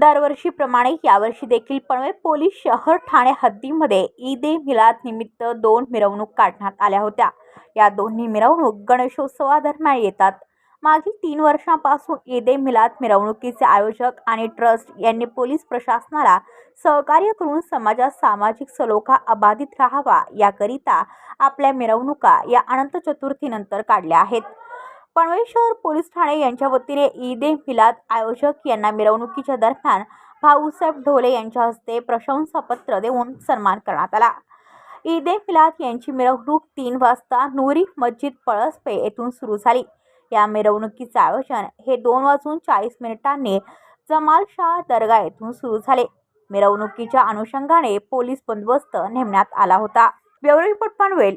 दरवर्षीप्रमाणे यावर्षी देखील पनवेल पोलीस शहर ठाणे हद्दीमध्ये ईद ए मिलाद निमित्त दोन मिरवणूक काढण्यात आल्या होत्या. या दोन्ही मिरवणूक गणेशोत्सवादरम्यान येतात. मागील तीन वर्षांपासून ईद ए मिलाद मिरवणुकीचे आयोजक आणि ट्रस्ट यांनी पोलीस प्रशासनाला सहकार्य करून समाजात सामाजिक सलोखा अबाधित राहावा याकरिता आपल्या मिरवणुका या अनंत चतुर्थीनंतर काढल्या आहेत. पनवेल शहर पोलीस ठाणे यांच्या वतीने ईद ए मिलाद आयोजक यांना मिरवणुकीच्या दरम्यान भाऊसाहेब ढोले यांच्या हस्ते प्रशंसापत्र देऊन सन्मान करण्यात आला. ईद ए मिलाद यांची मिरवणूक तीन वाजता नुरी मस्जिद पळसपे येथून सुरू झाली. या मिरवणुकीचे आयोजन हे दोन वाजून चाळीस मिनिटांनी जमाल शाह दर्गा येथून सुरू झाले. मिरवणुकीच्या अनुषंगाने पोलीस बंदोबस्त नेमण्यात आला होता. Bureau report Panvel.